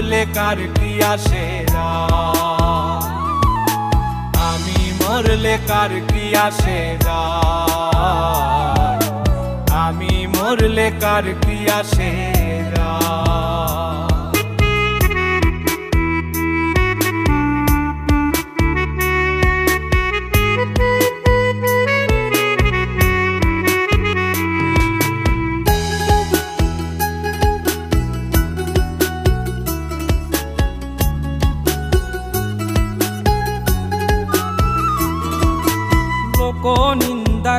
মরলে কার কি আসে যায় আমি মরলে কার কি আসে যায় আমি মরলে কার কি আসে যায়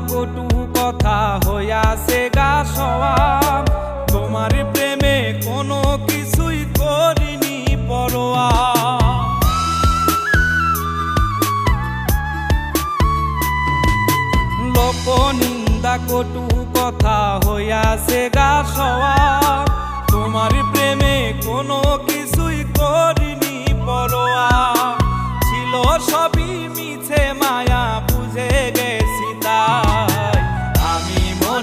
কটু কথা হইয়াছে গা সওয়াব। তোমার প্রেমে কোনো কিছুই করিনি পরোয়া। লোক নিন্দা কটু কথা হইয়াছে গা সওয়াব। তোমার প্রেমে কোনো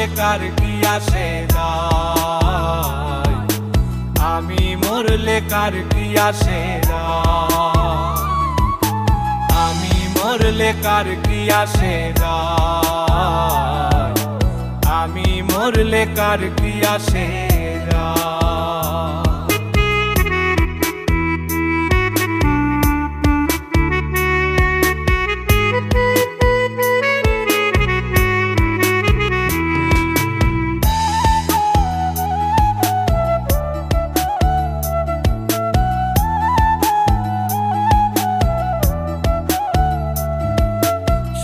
মরলে কার কি আসে যায়? আমি মরলে কার কি আসে যায়? আমি মরলে কার কি আসে যায়? আমি মরলে কার কি আসে যায়?